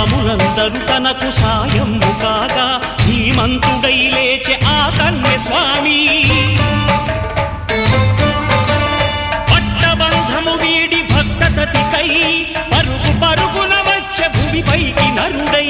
స్వాములందరూ తనకు సాయం కాగా ధీమంతుడై లేచె ఆ కన్య స్వామి పట్టబంధము వీడి భక్త తతికై పరుగు పరుగున వచ్చే భూమిపైకి నరుడై.